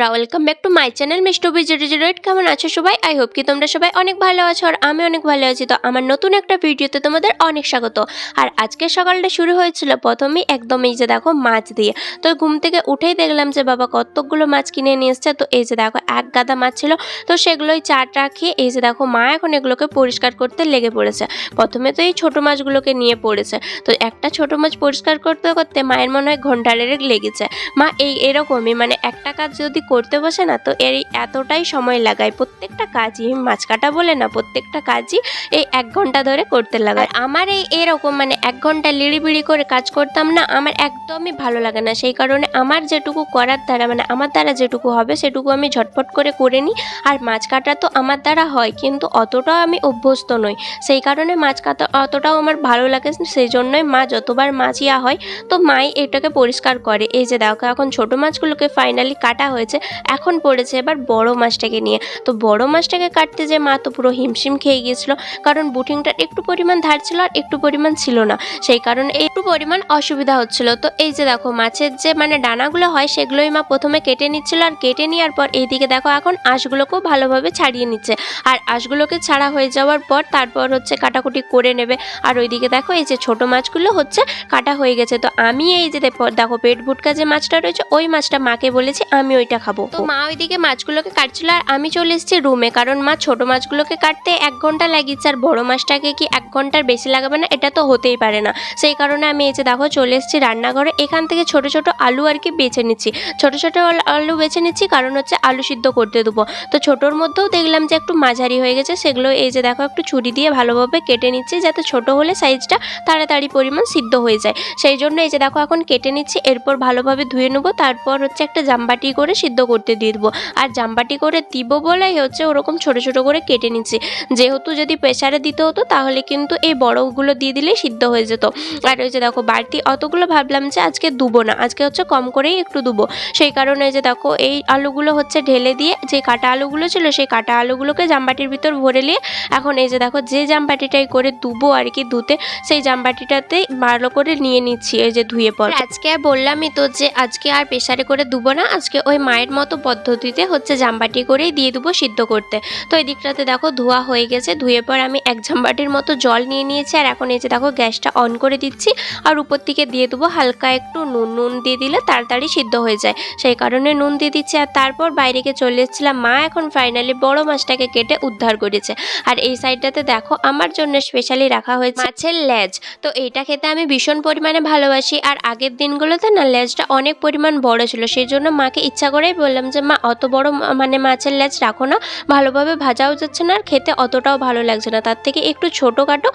বন্ধুরা welcome back to my channel মিস্টু BGT zero eight কেমন আছো সবাই? আই হোপ কি তোমরা সবাই অনেক ভালো আছো আর আমি অনেক ভালো আছি। তো আমার নতুন একটা ভিডিওতে তোমাদের অনেক স্বাগত। আর আজকের সকালটা শুরু হয়েছিল প্রথমেই একদম এই যে দেখো মাছ দিয়ে। তো ঘুম থেকে উঠেই দেখলাম যে বাবা কতকগুলো মাছ কিনে নিয়ে এসছে। তো এই যে দেখো এক গাদা মাছ ছিল। তো সেগুলোই চাটা খেয়ে এই যে দেখো মা এখন এগুলোকে পরিষ্কার করতে লেগে পড়েছে। প্রথমে তো এই ছোটো মাছগুলোকে নিয়ে পড়েছে। তো একটা ছোটো মাছ পরিষ্কার করতে করতে মায়ের মনে হয় ঘণ্টা লেগেছে। মা এই এরকমই মানে একটা কাজ যদি করতে বসে না, তো এর এতটাই সময় লাগায়। প্রত্যেকটা কাজই মাছ কাটা বলে না, প্রত্যেকটা কাজই এই এক ঘণ্টা ধরে করতে লাগায়। আমার এই এরকম মানে এক ঘণ্টা লিড়িবিড়ি করে কাজ করতাম না, আমার একদমই ভালো লাগে না। সেই কারণে আমার যেটুকু করার দ্বারা মানে আমার দ্বারা যেটুকু হবে, সেটুকু আমি ঝটপট করে করে নিই। আর মাছ কাটা তো আমার দ্বারা হয়, কিন্তু অতটাও আমি অভ্যস্ত নই। সেই কারণে মাছ কাটা অতটাও আমার ভালো লাগে সেই জন্যই মা যতবার মাছ ইয়া হয়, তো মাই এটাকে পরিষ্কার করে। এই যে দেখো, এখন ছোট মাছগুলোকে ফাইনালি কাটা হয়েছে এখন পড়েছে এবার বড় মাছটাকে নিয়ে। তো বড় মাছটাকে কাটতে যে মা তো পুরো হিমশিম খেয়ে গিয়েছিল, কারণ বুটিংটার একটু পরিমাণ ধার ছিল আর একটু পরিমাণ ছিল না। সেই কারণে একটু পরিমাণ অসুবিধা হচ্ছিল। তো এই যে দেখো, মাছের যে মানে ডানাগুলো হয় সেগুলোই মা প্রথমে কেটে নিচ্ছিল আর কেটে নেওয়ার পর এইদিকে দেখো এখন আঁশগুলোকেও ভালোভাবে ছাড়িয়ে নিচ্ছে। আর আঁশগুলোকে ছাড়া হয়ে যাওয়ার পর তারপর হচ্ছে কাটাকুটি করে নেবে। আর ওইদিকে দেখো এই যে ছোট মাছগুলো হচ্ছে কাটা হয়ে গেছে। তো আমি এই যে দেখ- পেট ভুটকা যে মাছটা রয়েছে, ওই মাছটা মাকে বলেছি আমি ওইটা খাব। তো মা ওইদিকে মাছগুলোকে কাটছিল আর আমি চলে এসেছি রুমে কারণ মা ছোট মাছগুলোকে কাটতে এক ঘণ্টা লাগিয়েছে আর বড় মাছটাকে কি এক ঘণ্টার বেশি লাগাবে না, এটা তো হতেই পারে না। সেই কারণে আমি এই যে দেখো চলে এসেছি রান্নাঘরে, এখান থেকে ছোট ছোট আলু আর কি বেছে নিচ্ছি। ছোট ছোট আলু বেছে নিচ্ছি, কারণ হচ্ছে আলু সিদ্ধ করতে দেবো। তো ছোটোর মধ্যেও দেখলাম যে একটু মাঝারি হয়ে গেছে, সেগুলো এই যে দেখো একটু ছুরি দিয়ে ভালোভাবে কেটে নিচ্ছি, যাতে ছোট হলে সাইজটা তাড়াতাড়ি পরিমাণ সিদ্ধ হয়ে যায়। সেই জন্য এই যে দেখো এখন কেটে নিচ্ছি, এরপর ভালোভাবে ধুয়ে নেব, তারপর হচ্ছে একটা জামবাটি করে সিদ্ধ করতে দিয়ে দেবো। আর জামবাটি করে দিব বলাই হচ্ছে ওরকম ছোট ছোট করে কেটে নিচ্ছি। যেহেতু যদি প্রেসারে দিতে হতো তাহলে কিন্তু এই বড়গুলো দিয়ে দিলেই সিদ্ধ হয়ে যেত। আর ওই যে দেখো বাড়তি অতগুলো ভাবলাম যে আজকে দুবো না, আজকে হচ্ছে কম করেই একটু দুবো। সেই কারণে যে দেখো এই আলুগুলো হচ্ছে ঢেলে দিয়ে যে কাটা আলুগুলো ছিল সেই কাটা আলুগুলোকে জামবাটির ভিতর ভরে নিয়ে এখন এই যে দেখো যে জামবাটিটাই করে দুবো আর কি ধুতে সেই জামবাটিটাতে ভালো করে নিয়ে নিচ্ছি এই যে ধুয়ে পর। আজকে বললামই তো যে আজকে আর প্রেসারে করে দুবো না, আজকে ওই মায়ের মতো পদ্ধতিতে হচ্ছে জামবাটি করেই দিয়ে দেবো সিদ্ধ করতে। তো এই দিকটাতে দেখো ধোয়া হয়ে গেছে, ধুয়ে পর আমি এক জামবাটির মতো জল নিয়ে নিয়েছি, আর এখন এই যে দেখো গ্যাসটা অন করে দিচ্ছি, আর উপর থেকে দিয়ে দেবো হালকা একটু নুন নুন দিয়ে দিলে তাড়াতাড়ি সিদ্ধ হয়ে যায়। সেই কারণে নুন দিয়ে দিচ্ছি, আর তারপর বাইরেকে চলে এসেছিলাম, মা এখন ফাইনালি বড় মাছটাকে কেটে উদ্ধার করেছে। আর এই সাইডটাতে দেখো আমার জন্য স্পেশালি রাখা হয়েছে মাছের লেজ। তো এইটা খেতে আমি ভীষণ পরিমাণে ভালোবাসি, আর আগের দিনগুলোতে না লেজটা অনেক পরিমাণ বড় ছিল, সেই জন্য মাকে ইচ্ছা করেই বললাম যে, মা, অত বড় মানে মাছের লেজ রাখো না। ভালোভাবে ভাজাও যাচ্ছে না আর খেতে অতটাও ভালো লাগছে না। তার থেকে একটু ছোটোখাটো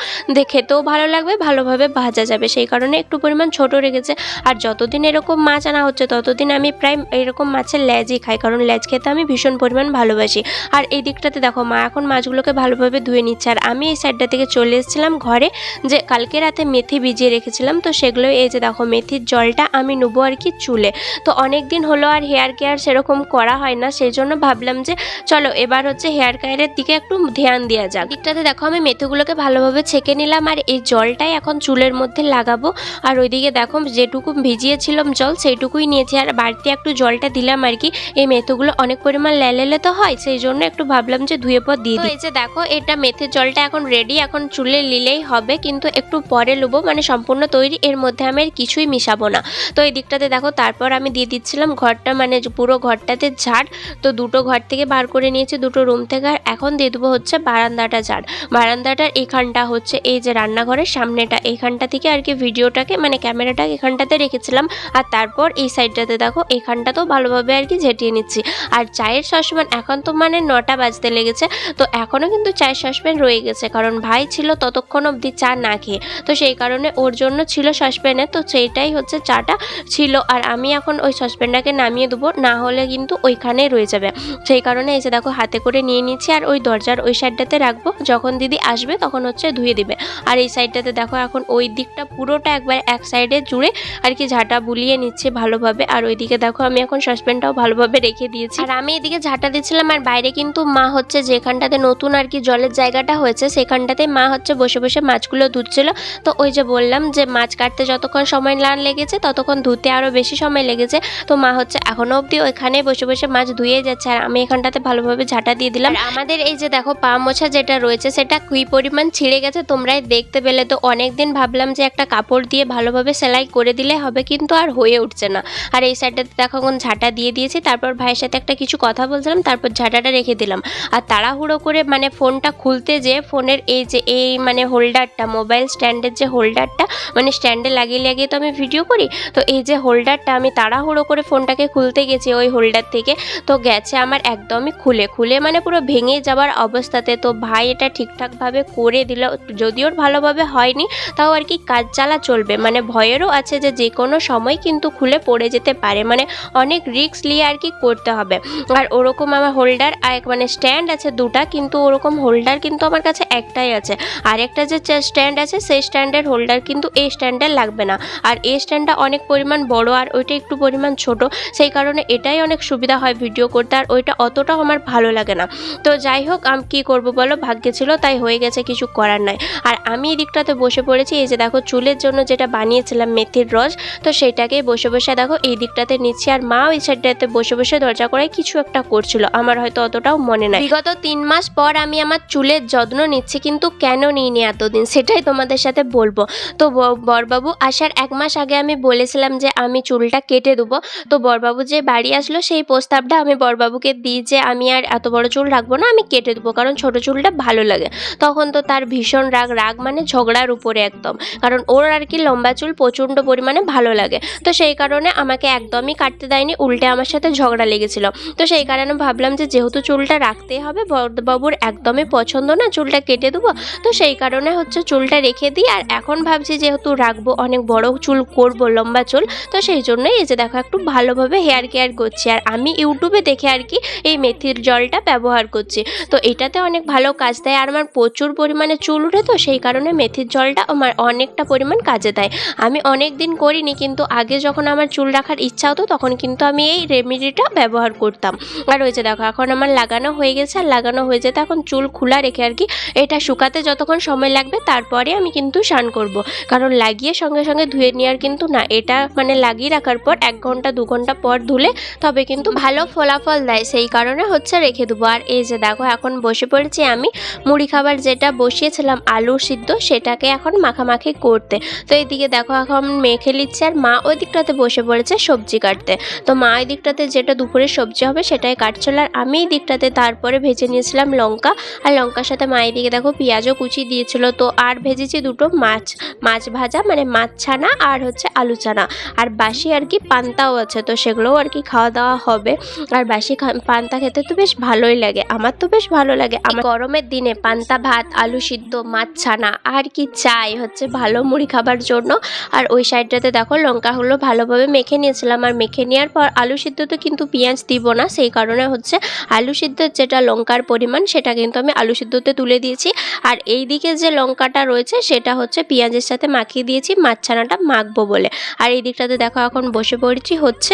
খেতেও ভালো লাগবে, ভালোভাবে ভাজা যাবে। সেই কারণে একটু পরিমাণ ছোট রেখেছে। আর যতদিন এরকম মাছ আনা হচ্ছে, ততদিন আমি প্রায় এরকম মাছের লেজই খাই। কারণ লেজ খেতে আমি ভীষণ পরিমাণ ভালোবাসি। আর এই দিকটাতে দেখো, মা এখন মাছগুলোকে ভালোভাবে ধুয়ে নিচ্ছে। আর আমি এই সাইডটা থেকে চলে এসেছিলাম ঘরে, যে কালকে রাতে মেথি ভিজিয়ে রেখেছিলাম। তো সেগুলো, এই যে দেখো, মেথির জলটা আমি নেব আর কি চুলে। তো অনেক দিন হলো আর হেয়ার কেয়ার সেরকম করা হয় না সেই জন্য ভাবলাম যে চলো এবার হচ্ছে হেয়ার কেয়ারের দিকে একটু ধ্যান দেওয়া যাক। দিকটাতে দেখো আমি মেথিগুলোকে ভালোভাবে ছেঁকে নিলাম আর এই জলটাই এখন চুলের মধ্যে লাগাবো। আর ওইদিকে দেখো যেটুকু ভিজিয়েছিলাম জল সেইটুকুই নিয়েছি আর বাড়তি একটু জলটা দিলাম আর কি। এই মেথিগুলো অনেক পরিমাণ লেলেলে তো হয় সেই জন্য একটু ভাবলাম যে ধুয়ে পর দিয়ে দিই। যে দেখো এটা মেথির জলটা এখন রেডি এখন চুলে নিলেই হবে, কিন্তু একটু পরে লুবো মানে সম্পূর্ণ তৈরি, এর মধ্যে আমি আর কিছুই মিশাবো না। তো এই দিকটাতে দেখো, তারপর আমি দিয়ে দিচ্ছিলাম ঘরটা মানে যে পুরো ঘরটাতে ঝাড়। তো দুটো ঘর থেকে বার করে নিয়েছি দুটো রুম থেকে। আর এখন দিয়ে দেবো হচ্ছে বারান্দাটা ঝাড়। বারান্দাটার এখানটা হচ্ছে এই যে রান্নাঘরের সামনেটা। এইখানটা থেকে আর কি ভিডিওটাকে মানে ক্যামেরাটাকে এখানটাতে রেখেছিলাম। আর তারপর এই সাইডটাতে দেখো এখানটাতেও ভালোভাবে আর কি ঝেঁটিয়ে নিচ্ছি। আর চায়ের সসপ্যান এখন তো মানে নটা বাজতে লেগেছে। তো এখনও কিন্তু চায়ের সসপ্যান রয়ে গেছে। কারণ ভাই ছিল ততক্ষণ অবধি চা না খেয়ে। তো সেই কারণে ওর জন্য ছিল সসপ্যানে। তো সেইটাই হচ্ছে চাটা ছিল। আর আমি এখন ওই সসপ্যানটাকে নামিয়ে দেবো। না হলে কিন্তু ওইখানেই রয়ে যাবে। সেই কারণে এই যে দেখো, হাতে করে নিয়ে নিচ্ছি আর ওই দরজার ওই সাইডটাতে রাখব। যখন দিদি আসবে তখন হচ্ছে ধুয়ে দিবে। আর এই সাইডটাতে দেখো, এখন ওই দিকটা পুরোটা একবার এক সাইডে জুড়ে আর কি ঝাঁটা বুলিয়ে নিচ্ছে ভালোভাবে। আর ওইদিকে দেখো, আমি এখন সসপ্যানটাও ভালোভাবে রেখে দিয়েছি। আর আমি এদিকে ঝাঁটা দিচ্ছিলাম আর বাইরে কিন্তু মা হচ্ছে যেখানটাতে নতুন আর কি জলের জায়গাটা হয়েছে, সেখানটাতে মা হচ্ছে বসে বসে মাছগুলো ধুচ্ছিল। তো ওই যে বললাম যে মাছ কাটতে যতক্ষণ সময় না লেগেছে, ততক্ষণ ধুতে আরও বেশি সময় লেগেছে। তো মা হচ্ছে এখনও অবধি ওইখানে বসে বসে মাছ ধুয়ে যাচ্ছে আর আমি এখানটাতে ভালোভাবে ঝাঁটা দিয়ে দিলাম। আমাদের এই যে দেখো পা মোছা যেটা রয়েছে, সেটা কি পরিমাণ ছিঁড়ে গেছে তোমরাই দেখতে পেলে। তো অনেক দিন ভাবলাম যে একটা কাপড় দিয়ে ভালোভাবে সেলাই করে দিলে হবে, কিন্তু আর হয়ে উঠছে না। আর এই সাইডটাতে দেখো এখন ঝাঁটা দিয়ে দিয়েছি, তারপর ভাইয়ের সাথে একটা কিছু কথা বলছিলাম, তারপর ঝাঁটাটা রেখে দিলাম। আর তাড়াহুড়ো করে মানে ফোনটা খুলতে যে ফোনের এই যে এই মানে হোল্ডারটা, মোবাইল স্ট্যান্ডের যে হোল্ডারটা মানে স্ট্যান্ডে লাগিয়ে লাগিয়ে তো আমি ভিডিও করি। তো এই যে হোল্ডারটা, আমি তাড়াহুড়ো করে ফোনটাকে খুলতে গেছি, ওই হোল্ডার থেকে। তো গেছে আমার একদমই খুলে। খুলে মানে পুরো ভেঙে যাওয়ার অবস্থাতে। তো ভাই এটা ঠিকঠাকভাবে করে দিল। যদিও ভালোভাবে হয়নি, তাও আর কি কাজ চালা চলবে। মানে ভয়েরও আছে যে যে কোনো সময় কিন্তু খুলে পড়ে যেতে পারে। মানে অনেক রিস্ক নিয়ে আর কি করতে হবে। আর ওরকম আমার হোল্ডার আর এক মানে স্ট্যান্ড আছে দুটা, কিন্তু ওরকম হোল্ডার কিন্তু আমার কাছে একটাই আছে। আর একটা যে স্ট্যান্ড আছে, সেই স্ট্যান্ডের হোল্ডার কিন্তু এই স্ট্যান্ডের লাগবে না। আর এই স্ট্যান্ডটা অনেক পরিমাণ বড়, আর ওইটা একটু পরিমাণ ছোট। সেই কারণে এটাই অনেক সুবিধা হয় ভিডিও করতে, আর ওইটা অতটাও আমার ভালো লাগে না। তো যাই হোক, আমি কী করব বলো? ভাগ্যে ছিল, তাই হয়ে গেছে, কিছু করার নাই। আর আমি এই দিকটাতে বসে পড়েছি, এই যে দেখো, চুলের জন্য যেটা বানিয়েছিলাম, মেথির রস, তো সেটাকেই বসে বসে দেখো, এই দিকটাতে নিচ্ছি। আর মা ওই সাইডটাতে বসে বসে দরজা করে কিছু একটা করছিল, আমার হয়তো অতটাও মনে নাই। বিগত তিন মাস পর আমি আমার চুলের যত্ন নিচ্ছি, কিন্তু কেন নিইনি এতদিন? সেটাই তোমাদের সাথে বলব। তো বরবাবু আসার এক মাস আগে আমি বলেছিলাম যে আমি চুলটা কেটে দেবো। তো বরবাবু যে বাড়ি আসলো, সেই প্রস্তাবটা আমি বরবাবুকে দিই যে, আমি আর এত বড় চুল রাখব না, আমি কেটে দেবো, কারণ ছোট চুলটা ভালো লাগে। তখন তো তার ভীষণ রাগ রাগ মানে ঝগড়ার উপরে একদম। কারণ ওর আর কি লম্বা চুল প্রচণ্ড পরিমাণে ভালো লাগে। তো সেই কারণে আমাকে একদমই কাটতে দেয়নি, উল্টে আমার সাথে ঝগড়া লেগেছিল। তো সেই কারণে ভাবলাম যে, যেহেতু চুলটা রাখতেই হবে, বরবাবুর একদমই পছন্দ না চুলটা কেটে দেবো, তো সেই কারণে হচ্ছে চুলটা রেখে দিই। আর এখন ভাবছি যেহেতু রাখব, অনেক বড় চুল করব, লম্বা চুল, তো সেই জন্যই এই যে, দেখো, একটু ভালোভাবে হেয়ার কেয়ার করছি আর আমি ইউটিউবে দেখে আর কি এই মেথির জলটা ব্যবহার করছি। তো এটাতে অনেক ভালো কাজ দেয় আর আমার প্রচুর পরিমাণে চুল উঠে তো সেই কারণে মেথির জলটা আমার অনেকটা পরিমাণ কাজে দেয়। আমি অনেক দিন করিনি কিন্তু আগে যখন আমার চুল রাখার ইচ্ছা হতো তখন কিন্তু আমি এই রেমেডিটা ব্যবহার করতাম। আর ওই যে দেখো, এখন আমার লাগানো হয়ে গেছে আর লাগানো হয়ে যেতে এখন চুল খোলা রেখে আর কি এটা শুকাতে যতক্ষণ সময় লাগবে তারপরে আমি কিন্তু স্নান করব। কারণ লাগিয়ে সঙ্গে সঙ্গে ধুয়ে নেওয়ার কিন্তু না, এটা মানে লাগিয়ে রাখার পর এক ঘণ্টা, দু ঘণ্টা পর ধুলে তবে কিন্তু ভালো ফলাফল দেয় সেই কারণে হচ্ছে রেখে দেবো। আর এই যে দেখো এখন বসে পড়েছি আমি মুড়ি খাবার যেটা বসিয়েছিলাম আলু সিদ্ধ সেটাকে এখন মাখামাখি করতে। তো এইদিকে দেখো এখন মেখে নিচ্ছে আর মা ওই দিকটাতে বসে পড়েছে সবজি কাটতে। তো মা ওই দিকটাতে যেটা দুপুরের সবজি হবে সেটাই কাটছিল আর আমি এই দিকটাতে তারপরে ভেজে নিয়েছিলাম লঙ্কা। আর লঙ্কার সাথে মা এদিকে দেখো পেঁয়াজও কুচি দিয়েছিল তো আর ভেজেছি দুটো মাছ মাছ ভাজা মানে মাছ ছানা আর হচ্ছে আলু চানা আর বাসি আর কি পান্তাও আছে তো সেগুলোও আর কি খাওয়া দাওয়া হবে। আর বাসি পান্তা খেতে তো বেশ ভালোই লাগে। আমার তো বেশ ভালো লাগে। আমার গরমের দিনে পান্তা, ভাত, আলু সিদ্ধ, মাছ ছানা, আর কি চাই হচ্ছে ভালো মুড়ি খাবার জন্য। আর ওই সাইডটাতে দেখো লঙ্কাগুলো ভালোভাবে মেখে নিয়েছিলাম। আর মেখে নেওয়ার পর আলু সিদ্ধ তো কিন্তু পেঁয়াজ দিব না। সেই কারণে হচ্ছে আলু সিদ্ধের যেটা লঙ্কার পরিমাণ, সেটা কিন্তু আমি আলু সিদ্ধতে তুলে দিয়েছি। আর এই দিকে যে লঙ্কাটা রয়েছে, সেটা হচ্ছে পেঁয়াজের সাথে মাখিয়ে দিয়েছি। মাছ ছানাটা মাখবো বলে। আর এই দিকটাতে দেখো এখন বসে পড়েছি হচ্ছে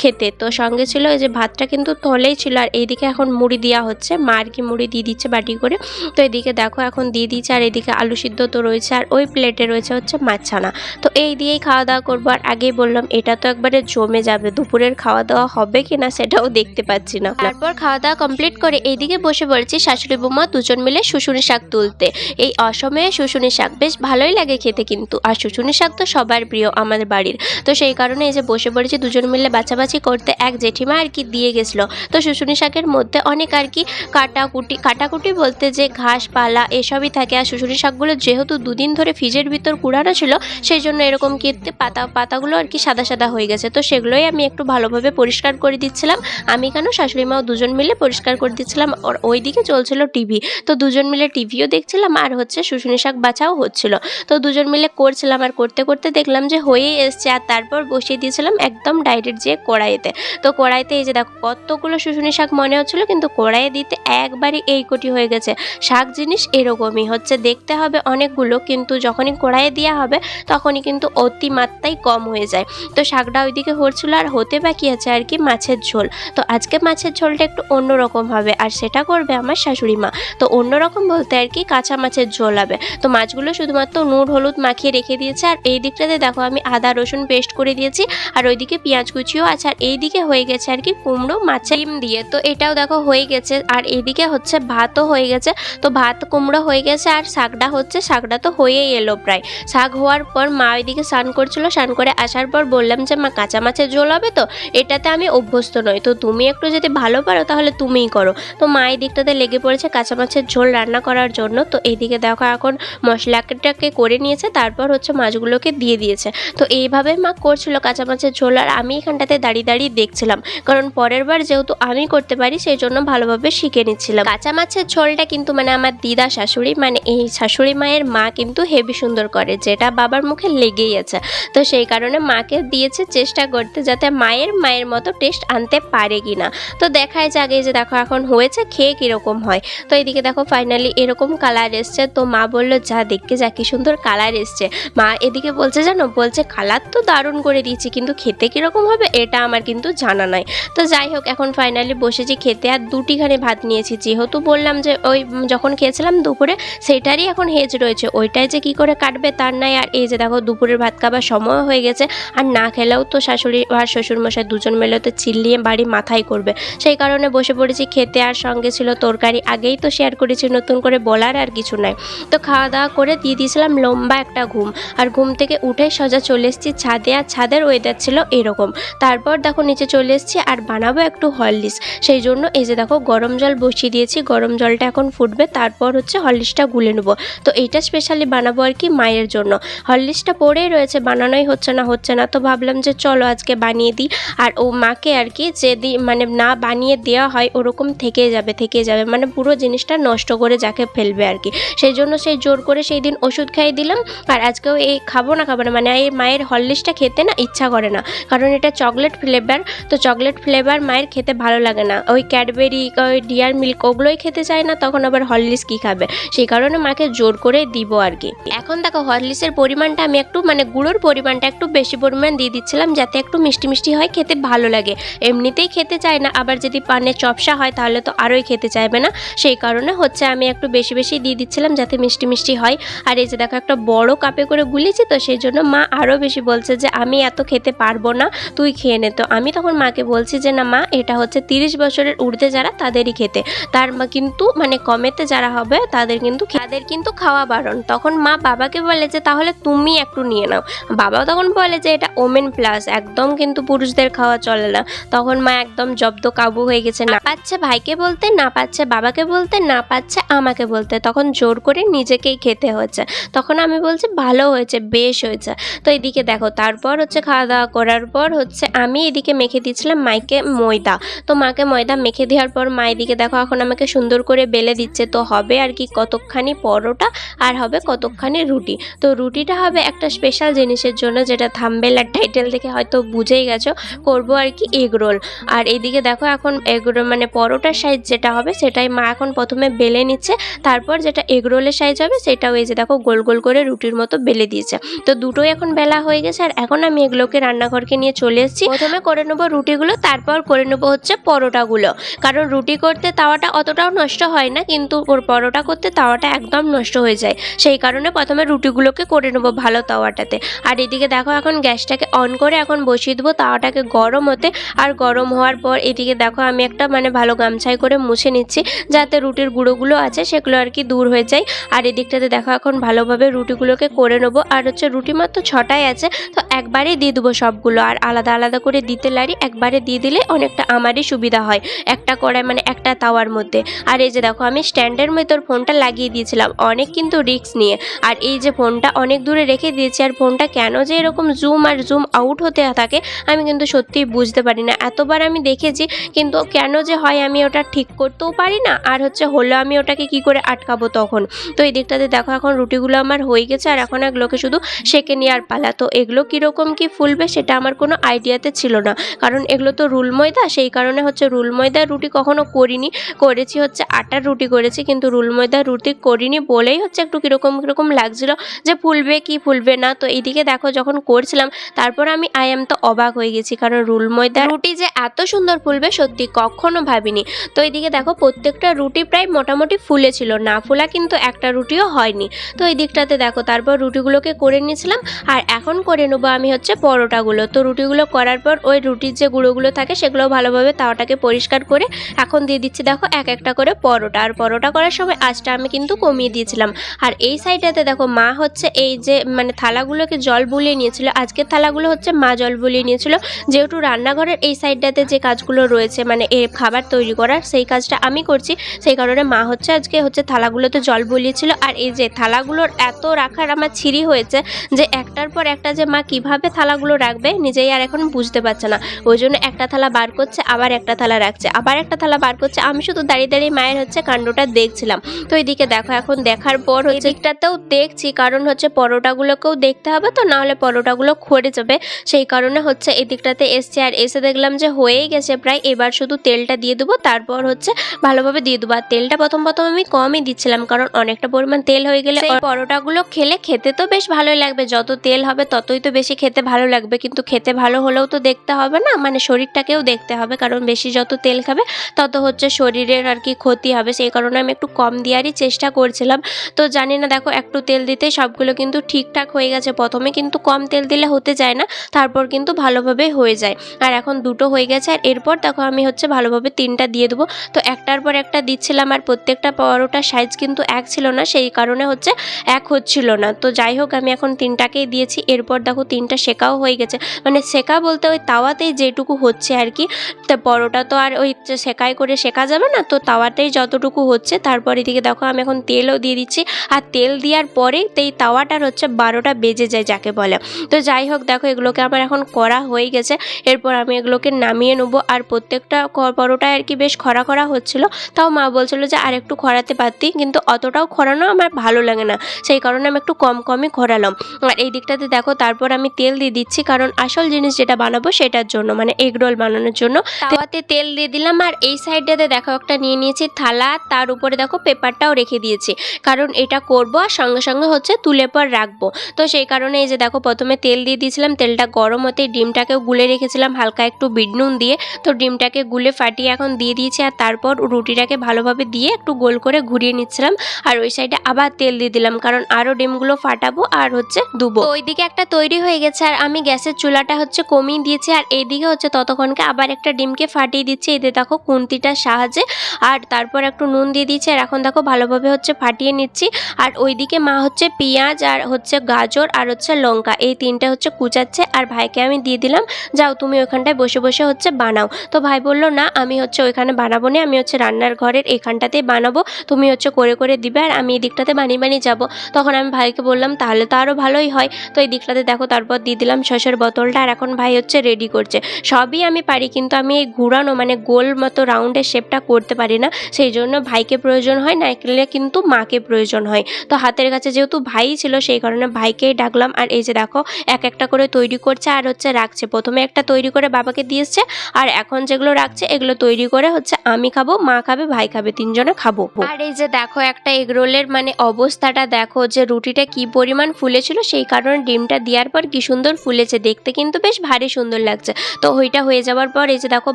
খেতে। তো সঙ্গে ছিল এই যে ভাতটা কিন্তু তলেই ছিল আর এইদিকে এখন মুড়ি দেওয়া হচ্ছে। মা আর কি মুড়ি দিয়ে দিচ্ছে বাটি করে। তো এদিকে দেখো এখন দিয়ে দিচ্ছে আর এদিকে আলু সিদ্ধ তো রয়েছে আর ওই প্লেটে রয়েছে হচ্ছে মাছ ছানা। তো এই দিয়েই খাওয়া দাওয়া করব। আর আগেই বললাম এটা তো একবারে জমে যাবে। দুপুরের খাওয়া দাওয়া হবে কি না সেটাও দেখতে পাচ্ছি না। তারপর খাওয়া দাওয়া কমপ্লিট করে এইদিকে বসে পড়েছি শাশুড়ি বৌমা দুজন মিলে শুশুনি শাক তুলতে। এই অসময়ে শুশুনি শাক বেশ ভালোই লাগে খেতে কিন্তু। আর শুশুনি শাক তো সবার প্রিয় আমাদের বাড়ির। তো সেই কারণে এই যে বসে পড়েছি দুজন মিলে বাছাবাছি করতে এক জেঠিমা আর কি দিয়ে গেছিল। তো শুশুনি শাকের মধ্যে অনেক আর কি কাটাকুটি কাটাকুটি বলতে যে ঘাস, পালা এসবই থাকে। আর শুশুনি শাকগুলো যেহেতু দুদিন ধরে ফ্রিজের ভিতর কুড়ানো ছিল সেই জন্য এরকম কীর্তি পাতা, পাতাগুলো আর কি সাদা সাদা হয়ে গেছে। তো সেগুলোই আমি একটু ভালোভাবে পরিষ্কার করে দিচ্ছিলাম। আমি কেন, শাশুড়ি মাও দুজন মিলে পরিষ্কার করে দিচ্ছিলাম। আর ওইদিকে চলছিল টিভি। তো দুজন মিলে টিভিও দেখছিলাম আর হচ্ছে শুশুনি শাক বাছাও হচ্ছিল। তো দুজন মিলে করছিলাম আর করতে করতে দেখলাম যে হয়েই এসছে। আর তারপর বসিয়ে দিয়েছিলাম একদম ডাইরেক্ট যে কড়াইতে। তো কড়াইতে এই যে দেখো, কতগুলো শুশুনি শাক মনে হচ্ছিল, কিন্তু কড়াইয়ে দিতে একবারই এই কোটি হয়ে গেছে। শাক জিনিস এরকমই, হচ্ছে দেখতে হবে অনেকগুলো, কিন্তু যখনই কড়াইয়ে দেওয়া হবে, তখনই কিন্তু অতিমাত্রায় কম হয়ে যায়। তো শাকটা ওইদিকে হচ্ছিল আর হতে বাকি আছে আর কি মাছের ঝোল। তো আজকে মাছের ঝোলটা একটু অন্যরকম হবে, আর সেটা করবে আমার শাশুড়ি মা। তো অন্যরকম বলতে আর কি কাঁচা মাছের ঝোল হবে। তো মাছগুলো শুধুমাত্র নুন, হলুদ মাখিয়ে রেখে দিয়েছে, আর এই দিকটাতে দেখো আমি আদা, রসুন পেস্ট করে দিয়েছি, আর ওইদিকে পেঁয়াজ কুচিও আছে, আর এই এইদিকে হয়ে গেছে আর কি কুমড়ো, মাছের ডিম দিয়ে। তো এটাও দেখো হয়ে গেছে। আর এদিকে হচ্ছে ভাতও হয়ে গেছে। তো ভাত, কুমড়ো হয়ে গেছে আর শাকটা হচ্ছে শাকটা তো হয়েই এলো প্রায়। শাক হওয়ার পর মা ওইদিকে স্নান করছিল। স্নান করে আসার পর বললাম যে, মা, কাঁচা মাছের ঝোল হবে তো? এটাতে আমি অভ্যস্ত নই। তো তুমি একটু যদি ভালো পারো, তাহলে তুমিই করো। তো মা এই দিকটাতে লেগে পড়েছে কাঁচা মাছের ঝোল রান্না করার জন্য। তো এইদিকে দেখো এখন মশলাটাকে করে নিয়েছে। তারপর হচ্ছে মাছগুলোকে দিয়ে দিয়েছে। তো এইভাবে মা করছিল কাঁচা মাছের ঝোল। আর আমি এখানটাতে দাঁড়িয়ে দাঁড়িয়ে দেখছিলাম। কারণ পরের বার যেহেতু আমি করতে পারি, সেই জন্য ভালোভাবে শিখে নিচ্ছিলাম। কাঁচা মাছের ঝোলটা কিন্তু মানে আমার দিদা শাশুড়ি মানে এই শাশুড়ি মায়ের মা কিন্তু হেভি সুন্দর করে, যেটা বাবার মুখে লেগেই আছে। তো সেই কারণে মাকে দিয়েছে চেষ্টা করতে যাতে মায়ের মায়ের মতো টেস্ট আনতে পারে কিনা। তো দেখায় যাক, এই যে দেখো এখন হয়েছে, খেয়ে কীরকম হয়। তো এইদিকে দেখো ফাইনালি এরকম কালার এসছে। তো মা বলল, যা দেখতে যা, কি সুন্দর কালার এসছে। মা এদিকে বলছে, জানো, বলছে কালার তো দারুণ করে দিয়েছি, কিন্তু খেতে কীরকম হবে, এটা আমার কিন্তু জানা নাই। তো যাই হোক, এখন ফাইনালি বসেছি খেতে আর দুটিখানি ভাত নিয়েছি। যেহেতু বললাম যে ওই যখন খেয়েছিলাম দুপুরে, সেটারই এখন হেজ রয়েছে। ওইটাই যে কি করে কাটবে তার নাই। আর এই যে দেখো, দুপুরের ভাত খাবার সময় হয়ে গেছে। আর না খেলেও তো শাশুড়ি আর শ্বশুরমশাই দুজন মিলে তো চিল্লিয়ে বাড়ি মাথায় করবে। সেই কারণে বসে পড়েছি খেতে। আর সঙ্গে ছিল তরকারি। আগেই তো শেয়ার করেছি, নতুন করে বলার আর কিছু নাই। তো খাওয়া দাওয়া করে দিয়ে দিয়েছিলাম লম্বা একটা ঘুম। আর ঘুম থেকে উঠে সোজা চলে এসেছি ছাদে। আর ছাদের ওয়েদার ছিল এরকম। তারপর দেখো নিচে চলে এসেছি আর বানাবো একটু হরলিক্স সেই জন্য এই যে দেখো গরম জল বসিয়ে দিয়েছি, গরম জলটা এখন ফুটবে, তারপর হচ্ছে হরলিক্সটা গুলে নেব। তো এইটা স্পেশালি বানাবো আর কি মায়ের জন্য। হরলিক্সটা পড়েই রয়েছে, বানানোই হচ্ছে না হচ্ছে না। তো ভাবলাম যে চলো আজকে বানিয়ে দিই। আর ও মাকে আর কি যদি মানে না বানিয়ে দেওয়া হয় ওরকম থেকে যাবে থেকে যাবে। মানে পুরো জিনিসটা নষ্ট করে যাকে ফেলবে আর কি। সেই জন্য সেই জোর করে সেই দিন ওষুধ খাইয়ে দিলাম। আর আজকেও এই খাব না খাব না মানে এই মায়ের হরলিক্সটা খেতে না ইচ্ছা করে না। কারণ এটা চকলেট ফ্লেভার তো চকলেট ফ্লেভার মায়ের খেতে ভালো লাগে না। ওই ক্যাডবেরি, ওই ডিয়ার মিল্ক ওগুলোই খেতে চায় না, তখন আবার হরলিক্স কী খাবে? সেই কারণে মাকে জোর করে দিব আর কি। এখন দেখো হরলিক্সের পরিমাণটা আমি একটু মানে গুঁড়োর পরিমাণটা একটু বেশি পরিমাণ দিয়ে দিচ্ছিলাম, যাতে একটু মিষ্টি মিষ্টি হয়, খেতে ভালো লাগে। এমনিতেই খেতে চায় না, আবার যদি পানে চপসা হয় তাহলে তো আরোই খেতে চাইবে না। সেই কারণে হচ্ছে আমি একটু বেশি বেশি দিয়ে দিচ্ছিলাম, যাতে মিষ্টি মিষ্টি হয়। আর এই যে দেখো একটা বড় কাপে করে গুলিয়েছি তো, সেই জন্য মা আরও বেশি বলছে যে, আমি এত খেতে পারব না, তুই খেয়ে নে। তো আমি তখন মাকে বলছি যে, না মা, এটা হচ্ছে তিরিশ বছরের ঊর্ধ্বে যারা তাদেরই খেতে। তার মা কিন্তু মানে কমেতে যারা হবে, তাদের কিন্তু তাদের কিন্তু খাওয়া বারণ। তখন মা বাবাকে বলে যে, তাহলে তুমি একটু নিয়ে নাও। বাবা তখন বলে যে, এটা ওমেন প্লাস, একদম কিন্তু পুরুষদের খাওয়া চলে না। তখন মা একদম জব্দ কাবু হয়ে গেছে, না পাচ্ছে ভাইকে বলতে, না পাচ্ছে বাবাকে বলতে, না পাচ্ছে আমাকে বলতে। তখন জোর করে নিজেকেই খেতে হচ্ছে তখন আমি বলছি, ভালো হয়েছে, বেশ হয়েছে। তো এদিকে দেখো, তারপর হচ্ছে খাওয়া দাওয়া করার পর হচ্ছে আমি এদিকে মেখে দিচ্ছিলাম মাইকে ময়দা। তো মাকে ময়দা মেখে দেওয়ার পর মা এদিকে দেখো এখন আমাকে সুন্দর করে বেলে দিচ্ছে। তো হবে আর কি কতকখানি পরোটা আর হবে কতকখানি রুটি। তো রুটিটা হবে একটা স্পেশাল জিনিসের জন্য যেটা থাম্বেল আর টাইটেল দেখে হয়তো বুঝেই গেছো। করব আর কি এগ রোল আর এইদিকে দেখো এখন এগ রোল মানে পরোটার সাইজ যেটা হবে সেটাই মা এখন প্রথমে বেলে নিচ্ছে। তারপর যেটা এগ রোলের সাইজ হবে সেটাও এই যে দেখো গোল গোল করে রুটির মতো বেলে দিয়েছে। তো দুটোই এখন বেলা হয়ে গেছে আর এখন আমি এগুলোকে রান্নাঘরকে নিয়ে চলে এসেছি। প্রথমে করে নেব রুটিগুলো, তারপর করে নেব হচ্ছে পরোটাগুলো। কারণ রুটি করতে তাওয়াটা অতটাও নষ্ট হয় না, কিন্তু ওর পরোটা করতে তাওয়াটা একদম নষ্ট হয়ে যায়। সেই কারণে প্রথমে রুটিগুলোকে করে নেব ভালো তাওয়াটাতে। আর এদিকে দেখো এখন গ্যাসটাকে অন করে এখন বসিয়ে দেবো তাওয়াটাকে গরম হতে। আর গরম হওয়ার পর এদিকে দেখো আমি একটা মানে ভালো গামছাই করে মুছে নিচ্ছি, যাতে রুটির গুঁড়োগুলো আছে সেগুলো আর কি দূর হয়ে যায়। আর এদিকটাতে দেখো এখন ভালোভাবে রুটিগুলোকে করে নেব। আর হচ্ছে রুটি মাত্র ছটাই আছে, তো একবারে দিয়ে দেবো সবগুলো। আর আলাদা আলাদা করে দিতে লারি একবারে দিয়ে দিলে অনেকটা আমারই সুবিধা হয়, একটা কড়াই মানে একটা তাওয়ার মধ্যে। আর এই যে দেখো, আমি স্ট্যান্ডের মধ্যে ফোনটা লাগিয়ে দিয়েছিলাম, অনেক কিন্তু রিস্ক নিয়ে। আর এই যে ফোনটা অনেক দূরে রেখে দিয়েছি, আর ফোনটা কেন যে এরকম জুম আর জুম আউট হতে থাকে, আমি কিন্তু সত্যিই বুঝতে পারি না। এতবার আমি দেখেছি, কিন্তু কেন যে হয় আমি ওটা ঠিক করতেও পারি না, আর হচ্ছে হলো আমি ওটাকে কি করে আটকাবো তখন? তো এই দিকটাতে দেখো, এখন রুটিগুলো আমার হয়ে গেছে, আর এখন এগুলোকে শুধু সেকে নেওয়ার পালা। তো এগুলো কীরকম কি ফুলবে সেটা আমার কোনো আইডিয়াতে ছিল না। কারণ এগুলো তো রুল ময়দা, সেই কারণে হচ্ছে রুল ময়দার রুটি কখনো করিনি। করেছি হচ্ছে আটার রুটি করেছি, কিন্তু রুল ময়দার রুটি করিনি বলেই হচ্ছে একটু কীরকম কীরকম লাগছিল যে ফুলবে কি ফুলবে না। তো এইদিকে দেখো যখন করছিলাম, তারপর আমি আই এম তো অবাক হয়ে গেছি, কারণ রুল ময়দা রুটি যে এত সুন্দর ফুলবে সত্যি কখনো ভাবিনি। তো এইদিকে দেখো প্রত্যেকটা রুটি প্রায় মোটামুটি ফুলেছিল না ফুলা কিন্তু একটা রুটিও হয়নি। তো এই দিকটাতে দেখো, তারপর রুটিগুলোকে করে নিয়েছিলাম, আর এখন করে নেব আমি হচ্ছে পরোটাগুলো। তো রুটিগুলো করার পর ওই রুটির যে গুঁড়োগুলো থাকে সেগুলো ভালোভাবে তাওয়াটাকে পরিষ্কার করে এখন দিয়ে দিচ্ছি, দেখো, এক একটা করে পরোটা। আর পরোটা করার সময় আঁচটা আমি কিন্তু কমিয়ে দিয়েছিলাম। আর এই সাইডটাতে দেখো, মা হচ্ছে এই যে মানে থালাগুলোকে জল বুলিয়ে নিয়েছিল। আজকের থালাগুলো হচ্ছে মা জল বুলিয়ে নিয়েছিল। যেহেতু রান্নাঘরের এই সাইডটাতে যে কাজগুলো রয়েছে মানে এ খাবার তৈরি করার, সেই কাজটা আমি করছি। সেই কারণে মা হচ্ছে আজকে হচ্ছে থালাগুলোতে জল বলিয়েছিল। আর এই যে থালাগুলোর এত রাখার আমার ছিঁড়ি হয়েছে যে, একটার পর একটা যে মা কীভাবে থালাগুলো রাখবে নিজেই আর এখন বুঝতে পারছে না। ওই জন্য একটা থালা বার করছে আবার একটা থালা রাখছে। আবার একটা থালা বার করছে আমি শুধু দাঁড়িয়ে দাঁড়িয়ে মায়ের হচ্ছে কাণ্ডটা দেখছিলাম। তো এইদিকে দেখো এখন দেখার পর ওই দিকটাতেও দেখছি কারণ হচ্ছে পরোটাগুলোকেও দেখতে হবে তো না হলে পরোটাগুলো খড়ে যাবে। সেই কারণে হচ্ছে এই দিকটাতে এসছে আর এসে দেখলাম যে হয়েই গেছে প্রায়। এবার শুধু তেলটা দিয়ে দেবো তারপর হচ্ছে ভালোভাবে দিয়ে দেবো। আর তেলটা প্রথম প্রথম আমি কমই দিচ্ছিলাম কারণ অনেকটা পরিমাণ তেল হয়ে গেলে পরোটাগুলো খেলে খেতে তো বেশ ভালোই লাগবে। যত তেল হবে ততই তো বেশি খেতে ভালো লাগবে কিন্তু খেতে ভালো হলেও তো দেখতে হবে না? মানে শরীরটাকেও দেখতে হবে, কারণ বেশি যত তেল খাবে, তত হচ্ছে শরীরের আর কি ক্ষতি হবে। সেই কারণে আমি একটু কম দেওয়ারই চেষ্টা করছিলাম। তো জানি না, দেখো, একটু তেল দিতে সবগুলো কিন্তু ঠিকঠাক হয়ে গেছে প্রথমে, কিন্তু কম তেল দিলে হতে যায় না, তারপর কিন্তু ভালোভাবে হয়ে যায়। আর এখন দুটো হয়ে গেছে, আর এরপর দেখো আমি হচ্ছে ভালোভাবে তিনটা দিয়ে দেবো। তো একটার পর একটা দিচ্ছিলাম, আর প্রত্যেকটা পরোটার সাইজ কিন্তু এক ছিল না, সেই কারণে হচ্ছে এক হচ্ছিল না। তো যাই হোক, আমি এখন তিনটাকেই দিয়েছি, এরপর দেখো তিনটা শেকাও হয়ে গেছে। মানে শেকা বলতে ওই তাওয়াতেই যেটুকু হচ্ছে আর কি। তা পরোটা তো আর ওই সেকাই করে শেখা যাবে না, তো তাওয়াতেই যতটুকু হচ্ছে। তারপর এদিকে দেখো আমি এখন তেলও দিয়ে দিচ্ছি। আর তেল দেওয়ার পরে এই তাওয়াটার হচ্ছে বারোটা বেজে যায় যাকে বলে। তো যাই হোক, দেখো এগুলোকে আমার এখন করা হয়ে গেছে। এরপর আমি এগুলোকে নামিয়ে নেব। আর প্রত্যেকটা পরোটায় আর কি বেশ খরা খরা হচ্ছিল। তাও মা বলছিল যে আর একটু খরাতে পারতি কিন্তু অতটাও খরানো আমার ভালো লাগে না। সেই কারণে আমি একটু কম কমই খরালাম। আর এই দিকটাতে দেখো, তারপর আমি তেল দিয়ে দিচ্ছি। কারণ আসল জিনিস যেটা বানাবো সেটার জন্য মানে এগ রোল বানানোর জন্য। তাওয়াতে তেল দিয়ে দিলাম আর এই সাইডটাতে দেখো একটা নিয়ে নিয়েছি থালা, তার উপরে দেখো পেপারটাও রেখে দিয়েছি। কারণ এটা করব আর সঙ্গে সঙ্গে হচ্ছে তুলে পর রাখব। তো সেই কারণে এই যে দেখো প্রথমে তেল দিয়ে দিয়েছিলাম, তেলটা গরম হতে ডিমটাকেও গুলে রেখেছিলাম হালকা একটু বিট নুন দিয়ে। তো ডিমটাকে গুলে ফাটিয়ে এখন দিয়ে দিয়েছি আর তারপর রুটিটাকে ভালোভাবে দিয়ে একটু গোল করে ঘুরিয়ে নিচ্ছিলাম। আর ওই সাইডে আবার তেল দিয়ে দিলাম, কারণ আরও ডিমগুলো ফাটাবো আর হচ্ছে দুবো। ওইদিকে একটা তৈরি হয়ে গেছে আর আমি গ্যাসের চুলাটা হচ্ছে কমিয়ে দিয়েছি আর এইদিকে হচ্ছে ততক্ষণকে আবার একটা ডিমকে ফাটিয়ে দিচ্ছি। এতে দেখো কুন্তিটার সাহায্যে আর তারপর একটু নুন দিয়ে দিচ্ছি। আর এখন দেখো ভালোভাবে হচ্ছে ফাটিয়ে নিচ্ছি। আর ওইদিকে মা হচ্ছে পেঁয়াজ আর হচ্ছে গাজর আর হচ্ছে লঙ্কা। এই তিনটে হচ্ছে কুচাচ্ছে। আর ভাইকে আমি দিয়ে দিলাম, যাও তুমি ওইখানটায় বসে বসে হচ্ছে বানাও। তো ভাই বলল, না, আমি হচ্ছে ওইখানে বানাবো না। আমি হচ্ছে রান্নার ঘরের এখানটাতেই বানাবো। তুমি হচ্ছে করে করে দিবে আর আমি এই দিকটাতে বানিয়ে বানিয়ে যাব। তখন আমি ভাইকে বললাম, তাহলে তো আরও ভালোই হয়। তো এই দিকটাতে দেখো তারপর দিয়ে দিলাম শসের বোতলটা। আর এখন ভাই হচ্ছে রেডি করছে। সবই আমি পারি, কিন্তু আমি এই ঘুরানো মানে গোল মতো রাউন্ডের শেপটা করতে পারি না। সেই জন্য ভাইকে প্রয়োজন হয় নাইকেলে কিন্তু মাকে প্রয়োজন হয়। তো হাতের কাছে যেহেতু ভাই ছিল, সেই কারণে ভাইকেই ডাকলাম। আর এই যে দেখো, এক একটা করে তৈরি করছে আর হচ্ছে রাখছে। প্রথমে একটা তৈরি করে বাবাকে দিয়েছে, আর এখন যেগুলো রাখছে, এগুলো তৈরি করে হচ্ছে আমি খাব, মা খাবে, ভাই খাবে, তিনজনে খাব। আর এই যে দেখো, একটা এগরোলের মানে অবস্থাটা দেখো, যে রুটিটা কি পরিমাণ ফুলেছিল, সেই কারণে ডিমটা দেওয়ার পর কি সুন্দর ফুলেছে। দেখতে কিন্তু বেশ ভারী সুন্দর লাগছে। তো ওইটা হয়ে যাওয়ার পর এই যে দেখো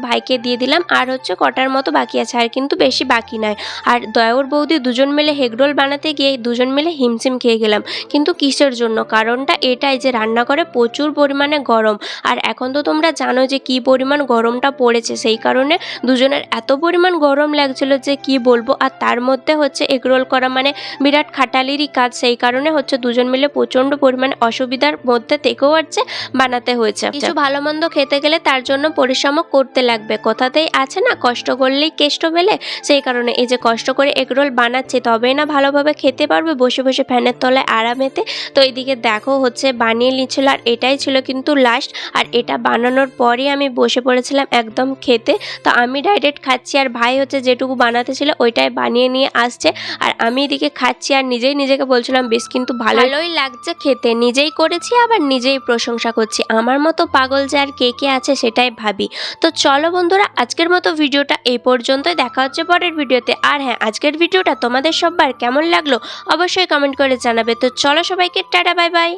ভাইকে দিয়ে দিলাম, আর হচ্ছে কটার মতো বাকি আছে, আর কিন্তু বেশি বাকি নয় আর দয়ার বৌদি দুজন মিলে হেগরোল বানাতে গিয়ে দুজন মিলে হিমশিম খেয়ে গেলাম, কিন্তু কিসের জন্য? কারণটা এটাই যে রান্না করে প্রচুর পরিমাণে গরম। আর এখন তো তোমরা জানো যে কি পরিমাণ গরমটা পড়েছে, সেই কারণে দুজনের এত পরিমাণ গরম লাগছিল যে কি বলব? আর তার মধ্যে হচ্ছে এগরোল করা মানে বিরাট খাটালিরই কাজ, সেই কারণে হচ্ছে দুজন মিলে প্রচণ্ড পরিমাণে অসুবিধার মধ্যে থেকেও হচ্ছে বানাতে হয়েছে। কিছু ভালো মন্দ খেতে গেলে তার জন্য পরিশ্রমও করতে লাগবে। কথাতেই আছে না কষ্ট করলেই কেষ্ট মেলে। সেই কারণে এই যে কষ্ট করে এগরোল বানাচ্ছে তবেই না ভালোভাবে খেতে পারবে। বসে বসে ফ্যানের তলায় আরামেতে তো এইদিকে দেখো হচ্ছে বানিয়ে নিচ্ছিল আর এটাই ছিল কিন্তু লাস্ট আর এটা বানানোর পরই আমি বসে পড়েছিলাম একদম খেতে। তো আমি ডাইরেক্ট খাচ্ছি আর ভাই হচ্ছে যেটুকু বানাতে ছিল ওইটাই বানিয়ে নিয়ে আসছে। আর আমি এদিকে খাচ্ছি আর নিজেই নিজেকে বলছিলাম বেশ কিন্তু ভালোই লাগছে খেতে। নিজেই করেছি আবার নিজেই প্রশংসা করছি। আমার মতো পাগল যে আর কে কে আছে সেটাই ভাবি। তো চলো বন্ধুরা, আজকের মতো ভিডিওটা এই পর্যন্তই। দেখা হচ্ছে পরের ভিডিওতে। আর হ্যাঁ আজকের ভিডিওটা তোমাদের সবার কেমন লাগল অবশ্যই কমেন্ট করে জানাবে। তো চলো সবাইকে টাটা বাই বাই